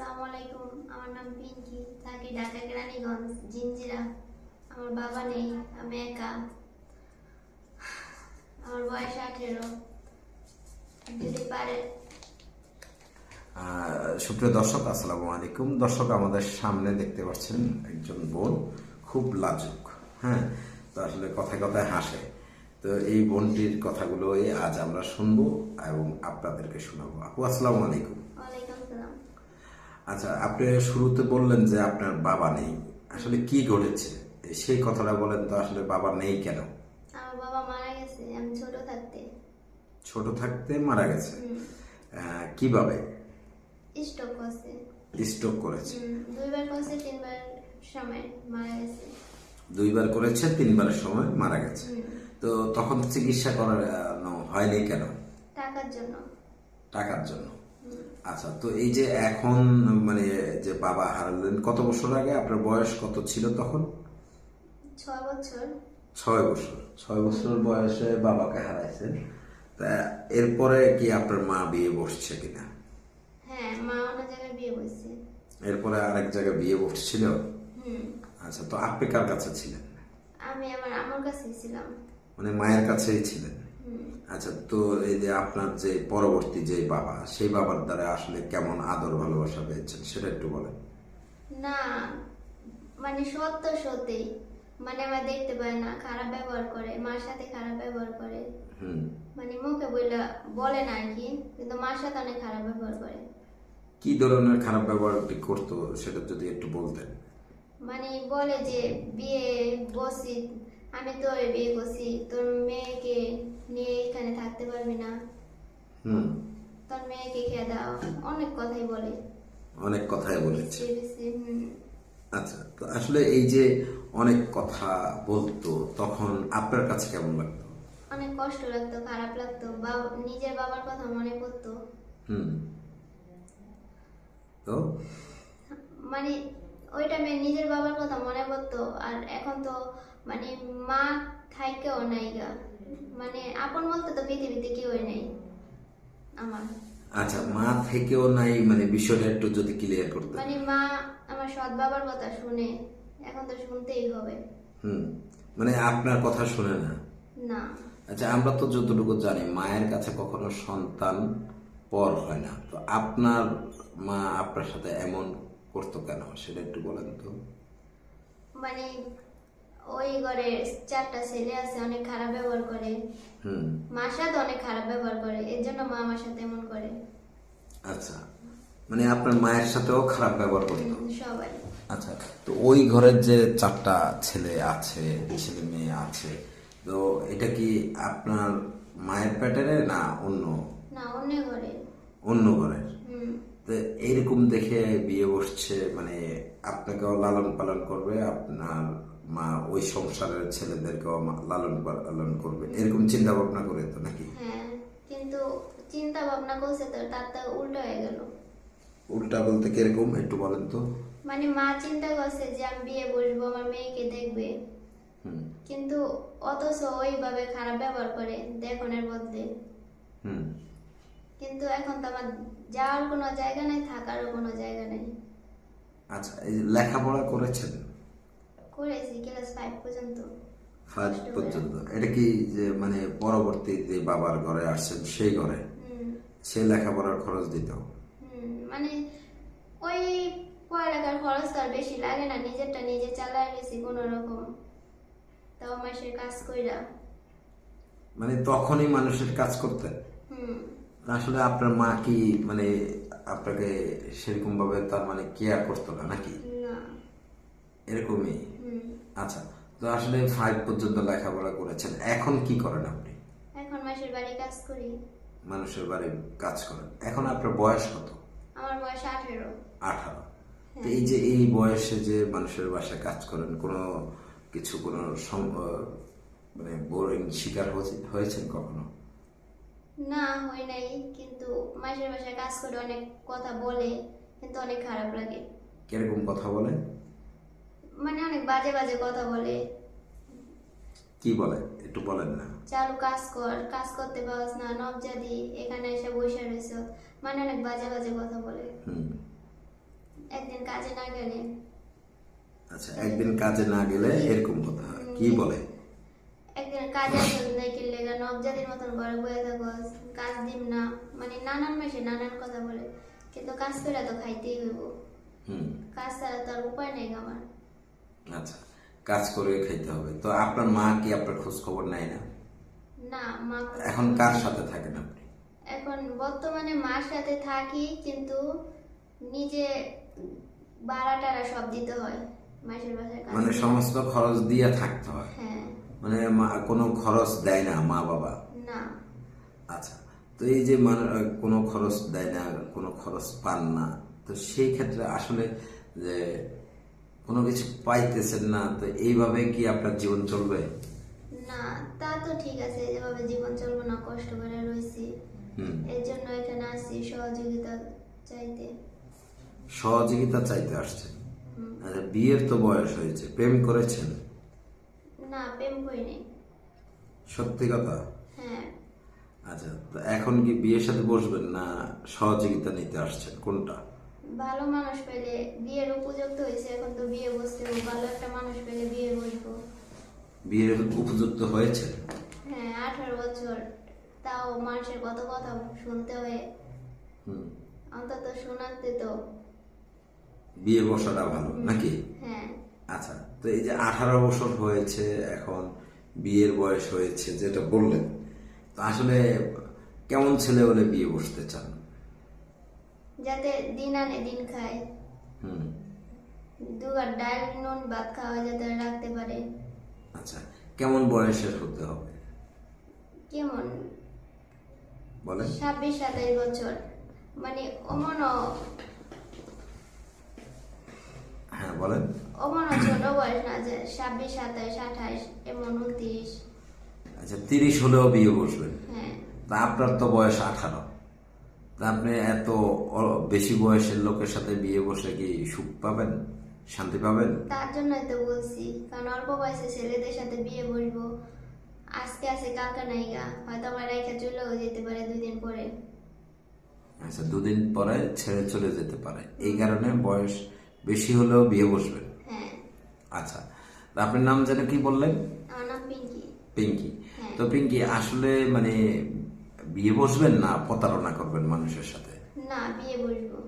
আসসালামু আলাইকুম। আমার নাম পিঙ্কি। থাকি ঢাকা কেরানীগঞ্জ জিঞ্জিরা আমার বাবা নেই, আমি একা। আমার বয়স আঠেরো। যদি পারে। সুপ্রিয় দর্শক, আসসালামু আলাইকুম। দর্শক, আমাদের সামনে দেখতে পাচ্ছেন একজন বোন, খুব লাজুক হ্যাঁ? তো আসলে কথায় কথায় হাসে। তো এই বোনটির কথাগুলোই আজ আমরা শুনব এবং আপনাদেরকে শোনাবো। আপু, আসসালামু আলাইকুম। আচ্ছা আপনি শুরুতে বললেন যে আপনার বাবা নেই। আসলে কি ঘটেছে? সেই কথাটা বলেন তো আসলে বাবা নেই কেন? আমার বাবা মারা গেছে আমি ছোট থাকতে। ছোট থাকতে মারা গেছে? কীভাবে? স্ট্রোক করছে। স্ট্রোক করেছে? দুইবার করছে তিনবার সময় মারা গেছে। দুইবার করেছে তিনবারের সময় মারা গেছে। তো তখন চিকিৎসা করানো হয়নি কেন? টাকার জন্য। টাকার জন্য। আচ্ছা তো এই যে এখন মানে যে বাবা হারালেন কত বছর আগে? আপনার বয়স কত ছিল তখন? ছয় বছর। ছয় বছর। ছয় বছর বয়সে বাবাকে হারাইছেন। তা এরপরে কি আপনার মা বিয়ে বসছে কিনা? হ্যাঁ মা অন্য জায়গায় বিয়ে করছে এরপরে আরেক জায়গায় বিয়ে বসছিল? আচ্ছা তো আপনি কার কাছে ছিলেন? আমি আমার আমার কাছেই ছিলাম। মানে মায়ের কাছেই ছিলেন? আচ্ছা তো এই যে আপনার যে পরবর্তী যে বাবা সেই বাবার দ্বারা আসলে কেমন আদর ভালোবাসা পেয়েছেন সেটা একটু বলেন। না মানে সত্য সত্যি। মানে আমার দেখতে না খারাপ ব্যবহার করে মার সাথে খারাপ ব্যবহার করে। মানে মুখে বইলা বলে না আর কি কিন্তু মার সাথে অনেক খারাপ ব্যবহার করে। কি ধরনের খারাপ ব্যবহারটি করতো সেটা যদি একটু বলতেন। মানে বলে যে বিয়ে বসি আমি তো বিয়ে করছি। তোর মেয়েকে নিয়ে এখানে থাকতে পারবি না। হুম। তোর মেয়েকে খেয়ে দাও। অনেক কথাই বলে। অনেক কথাই বলেছে। আচ্ছা তো আসলে এই যে অনেক কথা বলতো তখন আপনার কাছে কেমন লাগতো? অনেক কষ্ট লাগতো খারাপ লাগতো। বাবা নিজের বাবার কথা মনে পড়তো। হুম। তো? মানে ওই টাইমে নিজের বাবার কথা মনে পড়তো। আর এখন তো মানে মা থাইকেও নাই গা। মানে আপন বলতে তো পৃথিবীতে কেউই নাই আমার। আচ্ছা মা থেকেও নাই মানে বিষয়টা একটু যদি ক্লিয়ার করতেন। মানে মা আমার সৎ বাবার কথা শুনে এখন তো শুনতেই হবে। হুম মানে আপনার কথা শুনে না? না। আচ্ছা আমরা তো যতটুকু জানি মায়ের কাছে কখনো সন্তান পর হয় না। তো আপনার মা আপনার সাথে এমন করতো কেন? সেটা একটু বলেন তো। মানে ওই ঘরে চারটা ছেলে আছে অনেক খারাপ ব্যবহার করে। হুম। মার সাথে অনেক খারাপ ব্যবহার করে এর জন্য মা আমার সাথে এমন করে। আচ্ছা। মানে আপনার মায়ের সাথেও খারাপ ব্যবহার করতো? হুম, সবাই। আচ্ছা তো ওই ঘরের যে চারটা ছেলে আছে ছেলে মেয়ে আছে তো এটা কি আপনার মায়ের প্যাটারে না অন্য? না অন্য ঘরে। অন্য ঘরের এইরকম দেখে বিয়ে বসছে মানে আপনাকেও লালন পালন করবে আপনার মা ওই সংসারের ছেলেদেরকেও লালন পালন করবে। এরকম চিন্তা ভাবনা করে তো নাকি? হ্যাঁ কিন্তু চিন্তা ভাবনা করছে তো তার তো উল্টো হয়ে গেল। উল্টা বলতে কীরকম একটু বলেন তো। মানে মা চিন্তা করছে যে আমি বিয়ে বসবো আমার মেয়েকে দেখবে। কিন্তু অথচ ওইভাবে খারাপ ব্যবহার করে দেখনের বদলে। হুম। কিন্তু এখন তো আমার যাওয়ার কোনো জায়গা নেই থাকারও কোনো জায়গা নেই। আচ্ছা এই যে লেখাপড়া করেছেন? করেছি ক্লাস ফাইভ পর্যন্ত। ফাইভ পর্যন্ত। এটা কি যে মানে পরবর্তী যে বাবার ঘরে আসছেন সেই ঘরে? সে লেখাপড়ার খরচ দিত মানে ওই পড়ালেখার খরচ তো আর বেশি লাগে না নিজেরটা নিজে চালায় গেছি কোনো রকম। তাও মাসের কাজ কইরা। মানে তখনই মানুষের কাজ করতেন? হুম। আসলে আপনার মা কি মানে আপনাকে সেরকম ভাবে তার মানে কেয়ার করতো না নাকি? এরকমই? আচ্ছা তো আসলে ফাইভ পর্যন্ত লেখাপড়া করেছেন। এখন কি করেন আপনি? এখন মাসের বাড়ি কাজ করি। মানুষের বাড়ি কাজ করেন। এখন আপনার বয়স কত? আমার বয়স আঠেরো। আঠারো। তো এই যে এই বয়সে যে মানুষের বাসায় কাজ করেন কোনো কিছু কোনো মানে বোরিং শিকার হয়েছে- হয়েছেন কখনো? না হয় নাই কিন্তু মাসের বাসায় কাজ করে অনেক কথা বলে কিন্তু অনেক খারাপ লাগে। কীরকম কথা বলে? মানে অনেক বাজে বাজে কথা বলে। কি বলে? একটু বলেন না। চালু কাজ কর কাজ করতে পারস না নবজাদি এখানে এসে বসে রয়েছ। মানে অনেক বাজে বাজে কথা বলে। হুম। কাজে না গেলে। আচ্ছা একদিন কাজে না গেলে এরকম কথা কি বলে? একদিন কাজে নবজাতির মতন ঘরে বয়ে থাকো কাজ দিম না মানে নানান মাসে নানান কথা বলে কিন্তু কাজ করে তো খাইতেই হইব। হুম। কাজ ছাড়া তো আর উপায় নেই আমার। আচ্ছা কাজ করে খাইতে হবে। তো আপনার মা কি আপনার খোঁজ খবর নেয় না? না মা এখন কার সাথে থাকেন আপনি? এখন বর্তমানে মার সাথে থাকি কিন্তু নিজে ভাড়া টাড়া সব দিতে হয় মাসের বাসায় মানে সমস্ত খরচ দিয়ে থাকতে হয়? হ্যাঁ। মানে মা- কোনো খরচ দেয় না মা বাবা? না। আচ্ছা তো এই যে মানে কোনো খরচ দেয় না কোনো খরচ পান না তো সেই ক্ষেত্রে আসলে যে কোনো কিছু পাইতেছেন না তো এইভাবে কি আপনার জীবন চলবে? না তা তো ঠিক আছে যেভাবে জীবন চলবো না কষ্ট করে রয়েছি। হুম। এর জন্য এখানে আসছি সহযোগিতা চাইতে। সহযোগিতা চাইতে আসছেন? আচ্ছা বিয়ের তো বয়স হয়েছে প্রেম করেছেন? না প্রেম করিনি সত্যি কথা? হ্যাঁ। আচ্ছা তো এখন কি বিয়ের সাথে বসবেন না সহযোগিতা নিতে আসছেন? কোনটা? ভালো মানুষ পেলে বিয়ের উপযুক্ত হয়েছে এখন তো বিয়ে বসতে ভালো একটা মানুষ পেলে বিয়ে বসবো। বিয়ের উপযুক্ত হয়েছে? হ্যাঁ আঠারো বছর তাও মানুষের কত কথা শুনতে হয়। হুম। অন্তত শোনাতে তো। বিয়ে বসাটা ভালো নাকি? হ্যাঁ। আচ্ছা তো এই যে আঠারো বছর হয়েছে এখন বিয়ের বয়স হয়েছে যেটা বললেন তো আসলে কেমন ছেলে হলে বিয়ে বসতে চান? যাতে দিন আনে দিন খায়। হুম। দুগার ডাল নুন ভাত খাওয়া যাতে রাখতে পারে। আচ্ছা কেমন বয়সের হতে হবে? কেমন? বলেন। ছাব্বিশ সাতাইশ বছর। মানে অমনও বলেন। অমনও ছোট বয়স না যে ছাব্বিশ সাতাইশ আঠাইশ এমন উনত্রিশ। আচ্ছা তিরিশ হলেও বিয়ে বসবেন হ্যাঁ। তা আপনার তো বয়স আঠারো। আপনি এত বেশি বয়সের লোকের সাথে বিয়ে বসে কি সুখ পাবেন? শান্তি পাবেন? তার জন্যই তো বলছি কারণ অল্প বয়সে ছেলেদের সাথে বিয়ে বসবো। আজকে আছে কালকে নাইগা হয়তো আমার রেখে চলেও যেতে পারে দুদিন পরে। আচ্ছা দুদিন পরে ছেড়ে চলে যেতে পারে। এই কারণে বয়স বেশি হলেও বিয়ে বসবেন হ্যাঁ। আচ্ছা আপনার নাম যেন কি বললেন? পিঙ্কি। হ্যাঁ। তো পিঙ্কি আসলে মানে বিয়ে বসবেন না প্রতারণা করবেন মানুষের সাথে? না বিয়ে বসবো।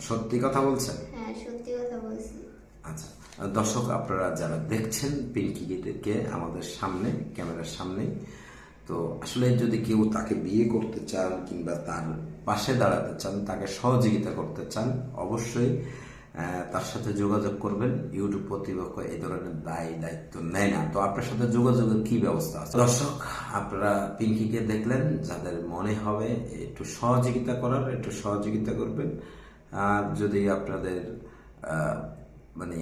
সত্যি কথা বলছেন? হ্যাঁ সত্যি কথা বলছি। আচ্ছা দর্শক আপনারা যারা দেখছেন পিঙ্কিকে আমাদের সামনে ক্যামেরার সামনে তো আসলে যদি কেউ তাকে বিয়ে করতে চান কিংবা তার পাশে দাঁড়াতে চান তাকে সহযোগিতা করতে চান অবশ্যই তার সাথে যোগাযোগ করবেন। ইউটিউব কর্তৃপক্ষ এই ধরনের দায় দায়িত্ব নেয় না। তো আপনার সাথে যোগাযোগের কি ব্যবস্থা আছে? দর্শক, আপনারা পিঙ্কিকে দেখলেন, যাদের মনে হবে একটু সহযোগিতা করার, একটু সহযোগিতা করবেন। আর যদি আপনাদের মানে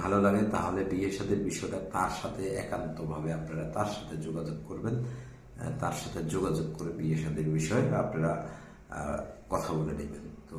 ভালো লাগে, তাহলে বিয়ের সাথে বিষয়টা তার সাথে একান্তভাবে আপনারা তার সাথে যোগাযোগ করবেন। তার সাথে যোগাযোগ করে বিয়ে সাথের বিষয়ে আপনারা কথা বলে নেবেন। তো